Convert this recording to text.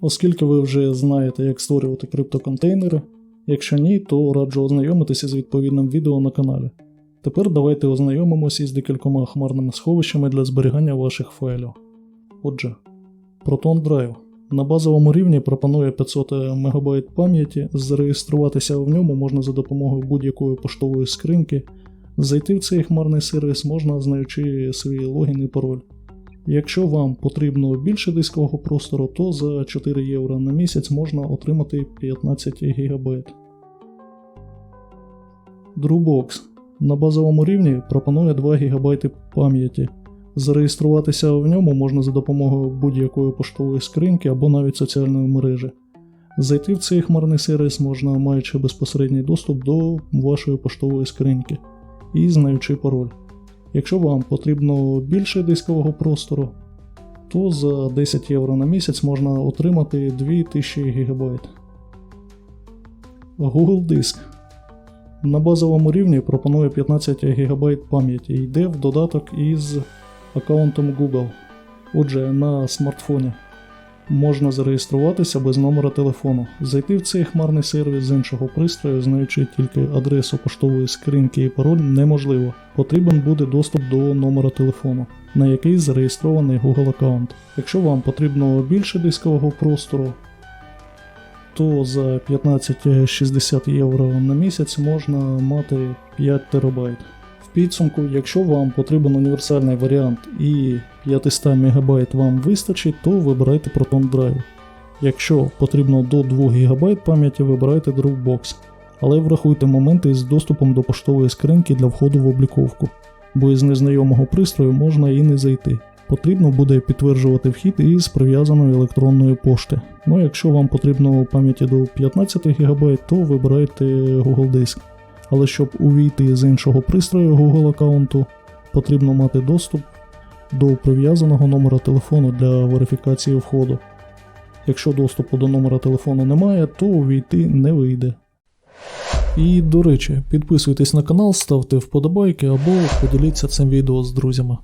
Оскільки ви вже знаєте, як створювати криптоконтейнери, якщо ні, то раджу ознайомитися з відповідним відео на каналі. Тепер давайте ознайомимося із декількома хмарними сховищами для зберігання ваших файлів. Отже, Proton Drive на базовому рівні пропонує 500 МБ пам'яті, зареєструватися в ньому можна за допомогою будь-якої поштової скриньки. Зайти в цей хмарний сервіс можна, знаючи свій логін і пароль. Якщо вам потрібно більше дискового простору, то за 4 євро на місяць можна отримати 15 ГБ. Dropbox на базовому рівні пропонує 2 ГБ пам'яті. Зареєструватися в ньому можна за допомогою будь-якої поштової скриньки або навіть соціальної мережі. Зайти в цей хмарний сервіс можна, маючи безпосередній доступ до вашої поштової скриньки і знаючи пароль. Якщо вам потрібно більше дискового простору, то за 10 євро на місяць можна отримати 2000 ГБ. Google Диск на базовому рівні пропонує 15 ГБ пам'яті і йде в додаток із аккаунтом Google. Отже, на смартфоні можна зареєструватися без номера телефону, зайти в цей хмарний сервіс з іншого пристрою, знаючи тільки адресу поштової скриньки і пароль, неможливо. Потрібен буде доступ до номера телефону, на який зареєстрований Google аккаунт. Якщо вам потрібно більше дискового простору, то за 15-60 євро на місяць можна мати 5 терабайт. Підсумку, якщо вам потрібен універсальний варіант і 500 МБ вам вистачить, то вибирайте Proton Drive. Якщо потрібно до 2 ГБ пам'яті, вибирайте Dropbox. Але врахуйте моменти з доступом до поштової скриньки для входу в обліковку, бо із незнайомого пристрою можна і не зайти. Потрібно буде підтверджувати вхід із прив'язаної електронної пошти. Ну якщо вам потрібно пам'яті до 15 ГБ, то вибирайте Google Диск. Але щоб увійти з іншого пристрою Google аккаунту, потрібно мати доступ до прив'язаного номера телефону для верифікації входу. Якщо доступу до номера телефону немає, то увійти не вийде. І до речі, підписуйтесь на канал, ставте вподобайки або поділіться цим відео з друзями.